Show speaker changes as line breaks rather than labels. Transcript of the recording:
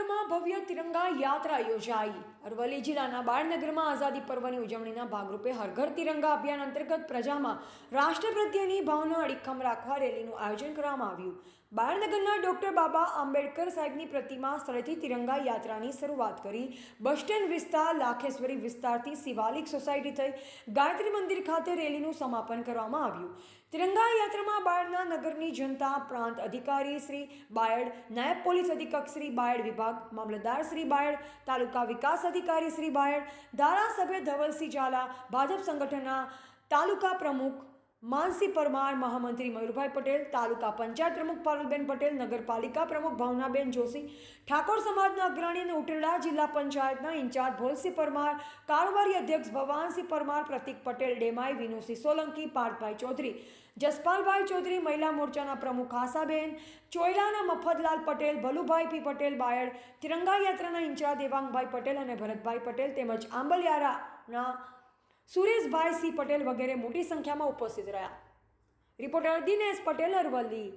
બાળનગરમાં ભવ્ય તિરંગા યાત્રા યોજાઈ. અરવલ્લી જિલ્લાના બાળનગરમાં આઝાદી પર્વની ઉજવણીના ભાગરૂપે હરઘર તિરંગા અભિયાન અંતર્ગત પ્રજામાં રાષ્ટ્ર પ્રત્યેની ભાવના અડીખમ રાખવા રેલીનું આયોજન કરવામાં આવ્યું. બાળનગરના ડોક્ટર બાબા આંબેડકર સાહેબની પ્રતિમા સ્થળેથી તિરંગા યાત્રાની શરૂઆત કરી. બસ સ્ટેન્ડ વિસ્તાર, લાખેશ્વરી વિસ્તારથી શિવાલિક સોસાયટી થઈ ગાયત્રી મંદિર ખાતે રેલીનું સમાપન કરવામાં આવ્યું. તિરંગા યાત્રામાં બાળના નગરની જનતા, પ્રાંત અધિકારી શ્રી બાયડ, નાયબ પોલીસ અધિક્ષક શ્રી બાયડ વિભાગ, મામલતદાર શ્રી બાયડ, તાલુકા વિકાસ અધિકારી શ્રી બાયડ, ધારાસભ્ય ધવલસિંહ ઝાલા, ભાજપ સંગઠનના તાલુકા પ્રમુખ માનસી પરમાર, મહામંત્રી મયુરભાઈ પટેલ, તાલુકા પંચાયત પ્રમુખ પારુલબેન પટેલ, નગરપાલિકા પ્રમુખ ભાવનાબેન જોશી, ઠાકોર સમાજના અગ્રણી અને ઉટરડા જિલ્લા પંચાયતના ઇન્ચાર્જ ભોલસિંહ પરમાર, કારોબારી અધ્યક્ષ ભવાનસિંહ પરમાર, પ્રતિક પટેલ, ડેમાઈ, વિનુસિંહ સોલંકી, પાર્થભાઈ ચૌધરી, જસપાલભાઈ ચૌધરી, મહિલા મોરચાના પ્રમુખ આશાબેન, ચોયલાના મફતલાલ પટેલ, ભલુભાઈ પી પટેલ, બાયડ તિરંગા યાત્રાના ઇન્ચાર્જ દેવાંગભાઈ પટેલ અને ભરતભાઈ પટેલ તેમજ આંબલિયારાના સુરેશભાઈ સી પટેલ વગેરે મોટી સંખ્યામાં ઉપસ્થિત રહ્યા. રિપોર્ટર દિનેશ પટેલ અરવલ્લી.